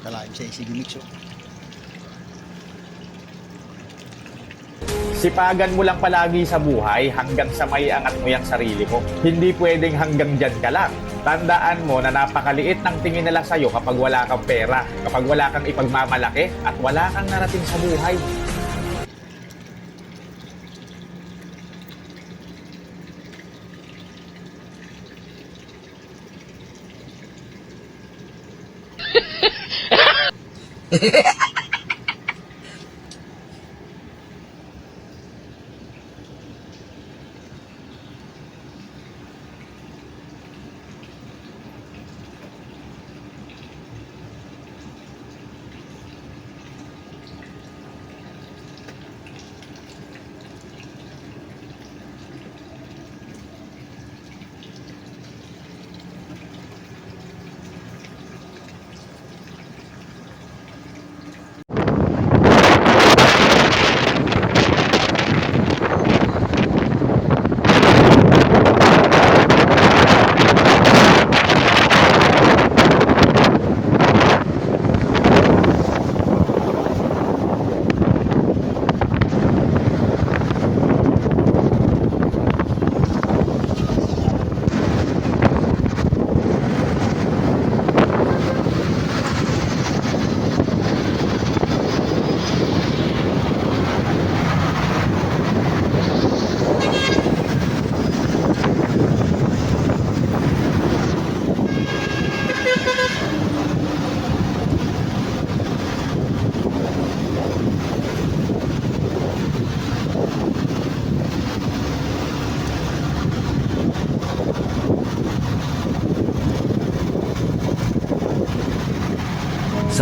Kalahin sa ACB Mix. Sipagan mo lang palagi sa buhay hanggang sa may angat mo yung sarili mo. Hindi pwedeng hanggang dyan ka lang. Tandaan mo na napakaliit ng tingin nila sa'yo kapag wala kang pera, kapag wala kang ipagmamalaki, at wala kang narating sa buhay. Sa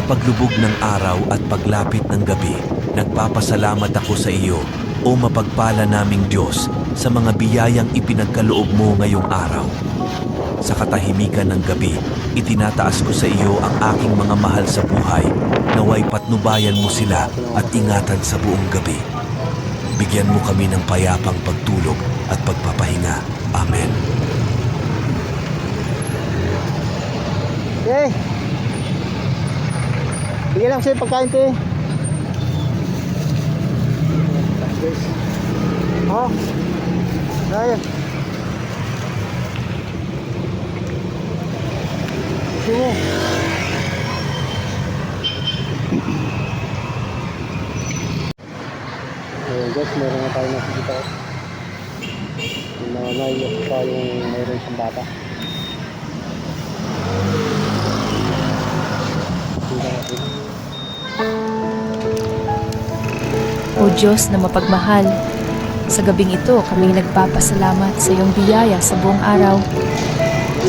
paglubog ng araw at paglapit ng gabi, nagpapasalamat ako sa iyo, o mapagpala naming Diyos, sa mga biyayang ipinagkaloob mo ngayong araw. Sa katahimikan ng gabi, itinataas ko sa iyo ang aking mga mahal sa buhay, naway patnubayan mo sila at ingatan sa buong gabi. Bigyan mo kami ng payapang pagtulog at pagpapahinga. Amen. Okay. Bigyan lang sa'yo pagkain ko eh. Oh. Raya. Gusto mo? Eh, guys, meron na tayo nakikita. Yung mga naiyak pa yung mayroon siyang bata. Diyos na mapagmahal, sa gabing ito kami nagpapasalamat sa iyong biyaya sa buong araw.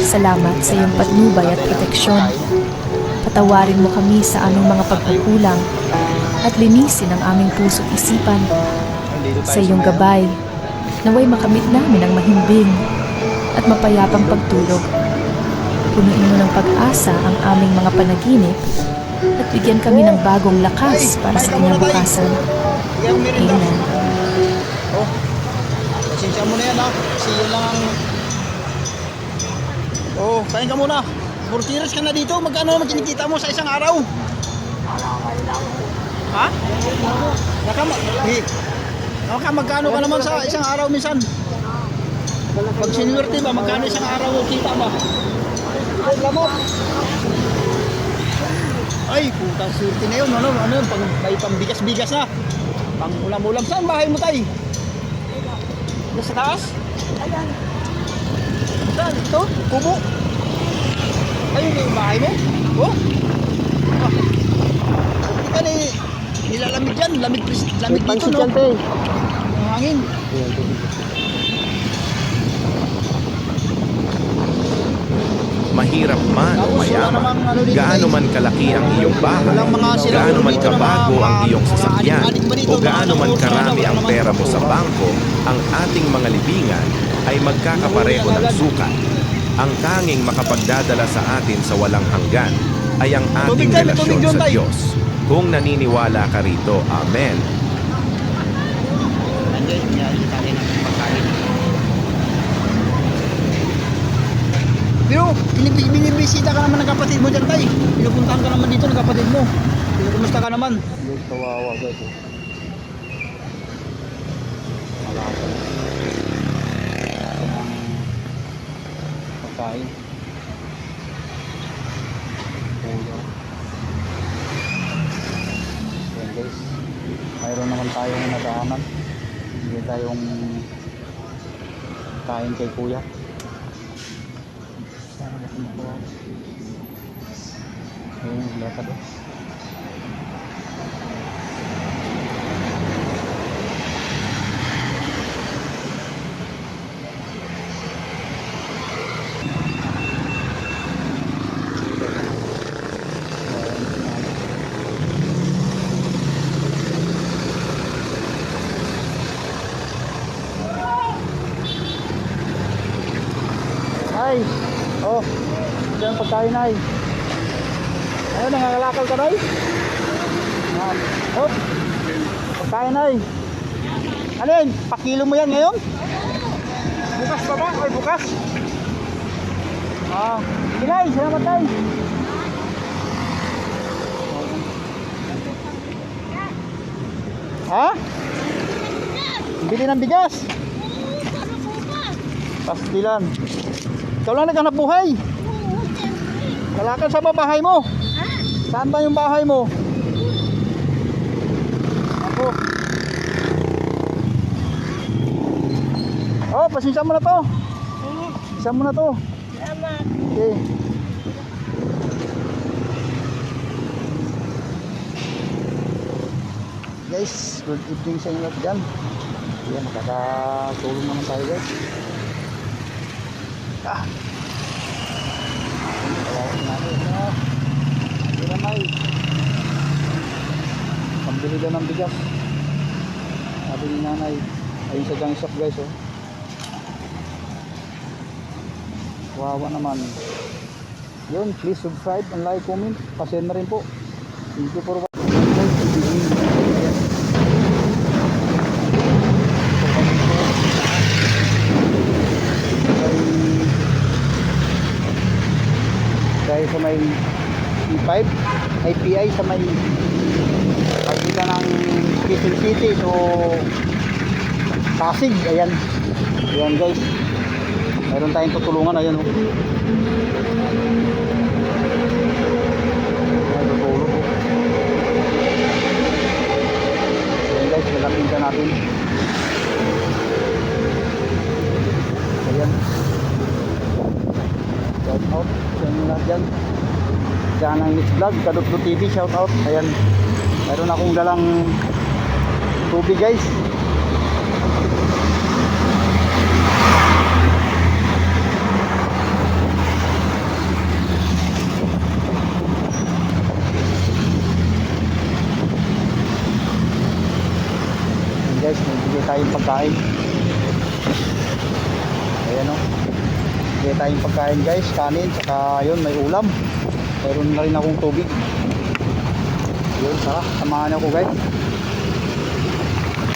Salamat sa iyong patnubay at proteksyon. Patawarin mo kami sa aming mga pagkukulang at linisin ang aming puso't isipan. Sa iyong gabay, naway makamit namin ang mahimbing at mapayapang pagtulog. Punuin mo ng pag-asa ang aming mga panaginip at bigyan kami ng bagong lakas para sa kinabukasan. Meron Amen. Oh. Pasensya mo na yan ha. Kasi yun lang ang... Oh, kain ka muna. Burtiras ka na dito. Magkano naman kinikita mo sa isang araw? Ha? Naka, eh, naka magkano ka naman sa isang araw minsan? Pag sinuwerte ba, magkano isang araw mo kita ba? Lamot. Ay, puta swerte na yun. Ano, ano, pang, may pambigas-bigas na. Pang ulam-ulam. Saan bahay mo tay? Doon sa taas? Ayan. Saan? Ito? Kubo? Ayun yung bahay mo? Oh? Ah. Ika ni, nilalamig yan. Lamig, lamig dito, no? Ang hangin. Mahirap man o mayaman, ano gaano guys. man kalaki ang iyong bahay, Walang mga sila gaano man kabago ang iyong sasakyan, o gaano man karami ang pera mo sa bangko, ang ating mga libingan ay magkakapareho ng sukat. Ang tanging makapagdadala sa atin sa walang hanggan ay ang ating relasyon sa. Diyos. Kung naniniwala ka rito, Amen. Nandiyan, yan, yung tatay natin pagkain. Pero binib- binibisita ka naman ng kapatid mo dyan tay. Pinupuntahan ka naman dito ng kapatid mo. Pero kumusta ka naman? Guys, kawawa guys. Oh. Malapit. Pagkain. Ayan guys. Mayroon naman tayong nadaanan. Hindi tayong kain kay kuya. Sana natin makuha. Ayun, yung lakad oh. Ay! Oh! Diyan pagkain ay. Ayun, nangangalakal ka? Yan. Oh! Pagkain ay. Ano yun? Pakilo mo yan ngayon? Bukas pa ba? Ay, bukas? Ah, nay, salamat tay. Ha? Bili ng bigas. Pastilan. Ikaw lang naghanap buhay. Kalakal sa ba bahay mo? Saan ba yung bahay mo? Ako. Oh, pasensya mo na to. Pasensya mo na to. Okay. Guys, good evening sa inyo lahat dyan. Yan, nakakatulong naman tayo guys. Ah. Kawawa si nanay. Ah. Hindi na may. Pambili daw ng bigas. Sabi ni nanay. Ayun sa junk shop guys oh. Kawawa naman. Yun, please subscribe and like, comment. Pasend na rin po. Thank you for watching. Guys, good evening. Ayan. dahil sa may E5 IPI sa may pagkita ng Quezon City. So Pasig ayan. Ayan guys. Meron tayong tutulungan ayan tutulong oh. ayan guys lalapitan natin ayan shout out sa inyo lahat dyan. Dyan ang Mix Vlog Kadutlo TV shout out. Ayan meron akong dalang tubig guys. Guys magbigay tayong pagkain ayan o Bigay tayong pagkain guys, kanin, saka yun, may ulam. Meron na rin akong tubig. Yun, tara, samahan ako guys.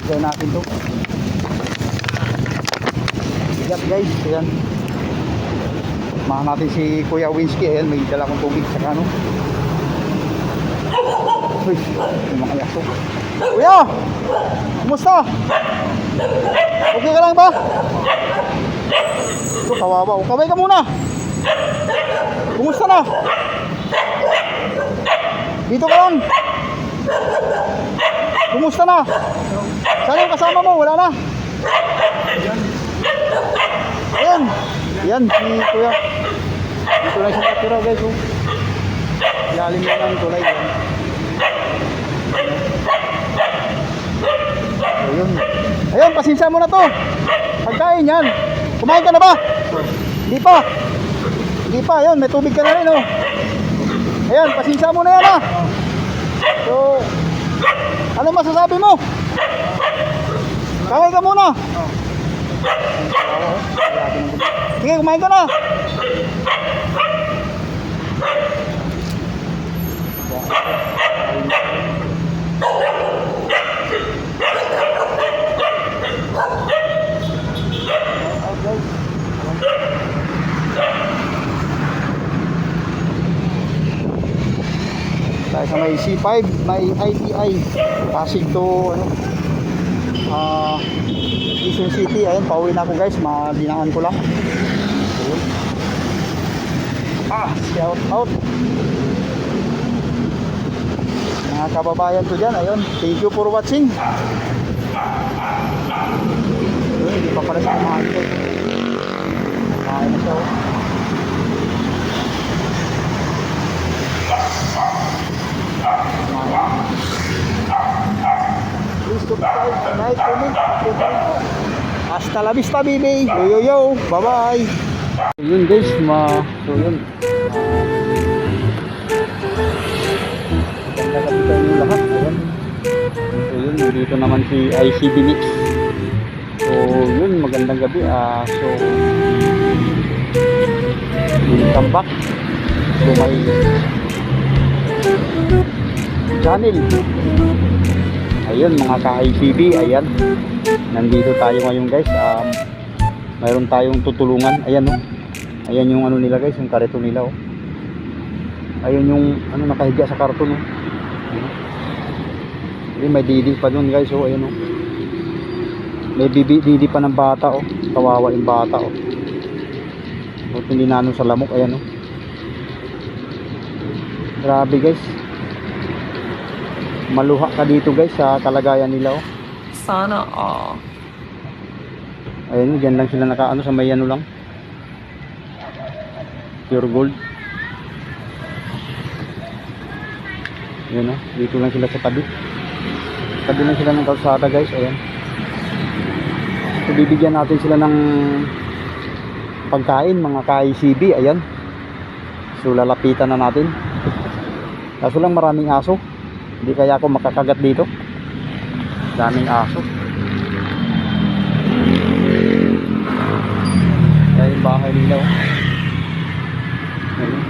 Bigay natin to. Bigat guys, ayan. Samahan natin si Kuya Winsky, ayan, may dala akong tubig, saka ano. Uy, yung. Kuya! Kumusta? Okay ka lang ba? Ito, kawawa. O, kaway ka muna. Kumusta na? Dito ka lang. Kumusta na? Saan yung kasama mo? Wala na? Ayan. Ayan, si Kuya. Dito lang siya natira, guys. Oh. Ilalim na ng tulay. Yan. Ayun. Ayun, pasensya mo na to. Pagkain yan. Kumain ka na ba? Hindi pa. Hindi pa, ayun, may tubig ka na rin, oh. Ayan, pasensya mo na yan, ah. So, ano masasabi mo? Kaway ka muna. Sige, kumain ka na. Tayo sa may C5, may ITI. Pasig to, ano, ah, Quezon City. Ayun, pauwi na ako guys. Madinaan ko lang. Ah, shout out. Mga kababayan ko dyan, ayun. Thank you for watching. Ayun, hindi pa pala siya kumain ko. Kumain na siya. oh. Please subscribe, like, comment, subscribe po. Hasta la vista, baby. Yo, yo, yo. Bye-bye. Yun guys, ma... So, yun. Nakapitan yung lahat. Ayan. So, yun. Dito naman si ICD Mix. So, yun. Magandang gabi. Ah, so, welcome back. So, may channel. Ayun mga ka-ICB, ayan. Nandito tayo ngayon guys. Um, mayroon tayong tutulungan. Ayan oh. Ayan yung ano nila guys, yung karito nila oh. Ayun yung ano nakahiga sa karton oh. Ayun, may didi pa doon guys oh. Ayan oh. May bibi, didi pa ng bata oh. Kawawa yung bata oh. Buti hindi na ano sa lamok. Ayan oh. Grabe guys maluha ka dito guys sa kalagayan nila oh. Sana all. Ayun, diyan lang sila naka ano sa may ano lang. Pure gold. Ayun oh, dito lang sila sa tabi. Tabi lang sila ng kalsada guys, ayan. So bibigyan natin sila ng pagkain, mga ka-ICB, ayan. So lalapitan na natin. Kaso lang maraming aso. Hindi kaya ako makakagat dito. Daming aso. Kaya bahay nila. Ayun.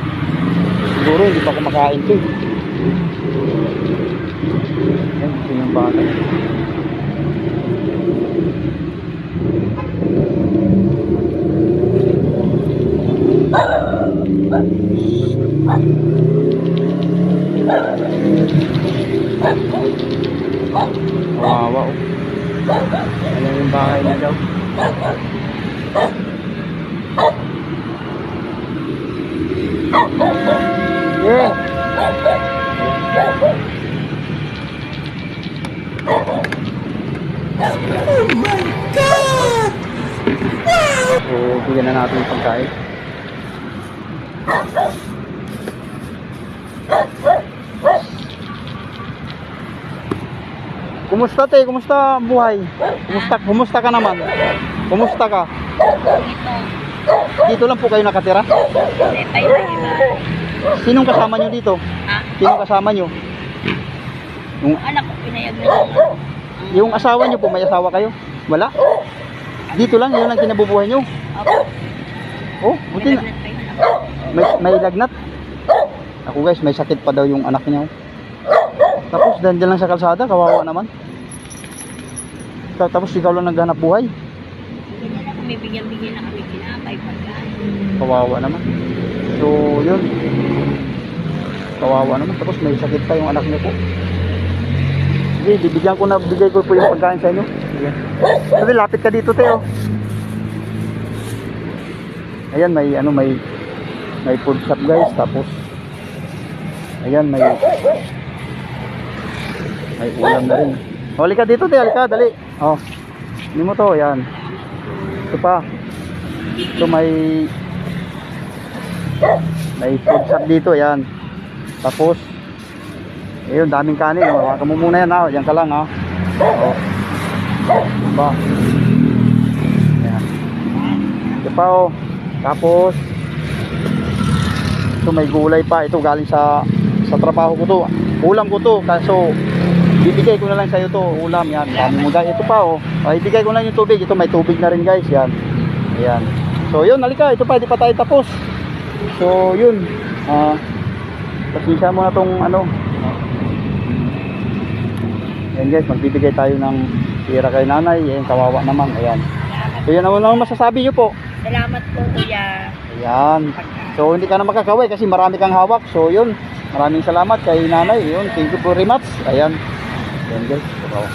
Siguro hindi pa kumakain to. eh. Ayan, ito yung bahay. Kawawa oh. Ayan yung bahay nila. oh. Yeah. So, bigyan na natin yung pagkain. Kumusta te? Kumusta buhay? Kumusta, kumusta ka naman? Kumusta ka? Dito lang po kayo nakatira? Sinong kasama nyo dito? Sinong kasama nyo? Yung, Anak ko pinayag na yung asawa nyo po, may asawa kayo? Wala? Dito lang, yun lang kinabubuhay nyo? Ako, Oh, buti na. May, may lagnat. Ako guys, may sakit pa daw yung anak niya. oh. Tapos dandyan lang sa kalsada, kawawa naman. Ta- Tapos ikaw lang naghanap buhay. Na kami, bigyan-bigyan na kami kinapay pagkain. Kawawa naman. So, yun. Kawawa naman. Tapos may sakit pa yung anak niya po. Sige, bibigyan ko na, bigay ko po yung pagkain sa inyo. Sige. Sabi, lapit ka dito, Teo. Ayan, may, ano, may, may food shop, guys. Tapos, ayan, may, may ulam na rin. Huli ka dito, Teo. Halika, dali. Oh. Hindi mo to, ayan. Ito pa. Ito may may food shop dito, ayan. Tapos, ayun, daming kanin. Oh. Hawakan mo muna yan, ha. Yan ka lang, ha. Oh. Diba? Ayan. Ito pa, oh. Tapos, ito may gulay pa. Ito galing sa sa trabaho ko to. Ulam ko to. Kaso, bibigay ko na lang sa'yo to. Ulam, yan. Guys. Ito pa, oh. Ay, ibigay ko na yung tubig. Ito, may tubig na rin, guys. Yan. Ayan. So, yun, halika. Ito pa, di pa tayo tapos. So, yun. Ah, pasensya mo na tong ano. Ayan guys, magbibigay tayo ng pira kay nanay. Ayan, kawawa naman. Ayan. So, yun ang unang masasabi nyo po. Salamat po, kuya. Ayan. So, hindi ka na makakaway kasi marami kang hawak. So, yun. Maraming salamat kay nanay. Yun, thank you very much. Ayan. Ayan guys. Wow.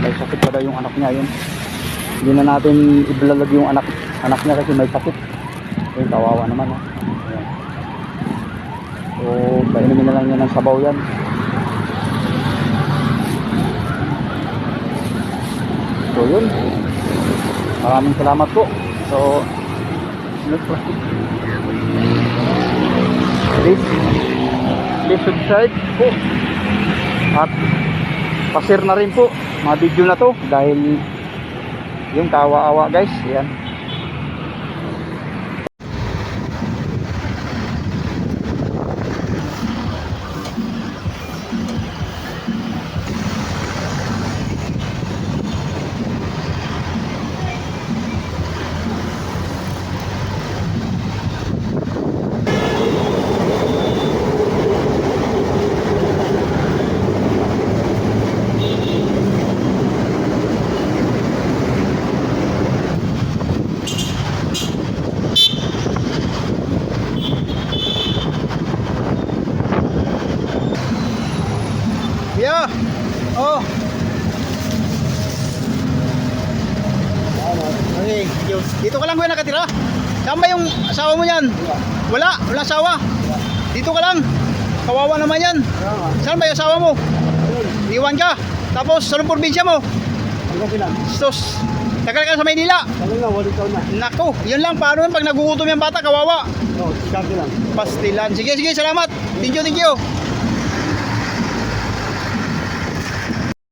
May sakit pa daw yung anak niya yun. Hindi na natin iblalag yung anak anak niya kasi may sakit. Ayun, kawawa naman. Oh. Ayan. So, painumin na lang niya ng sabaw yan. So, yun. Maraming salamat po. So, let's please please subscribe po. At pa-share na rin po. Mga video na to dahil yung kawa-awa guys. Yan Oh. Okay. Dito ka lang kuya nakatira? Saan ba yung asawa mo yan? Wala, wala asawa. Dito ka lang. Kawawa naman yan. Saan ba yung asawa mo? Iwan ka. Tapos, saan ang probinsya mo? Sus. Tagal ka na sa Maynila. Nako, yun lang. Paano yun pag nagugutom yung bata, kawawa? Pastilan. Sige, sige, salamat. Thank you, thank you.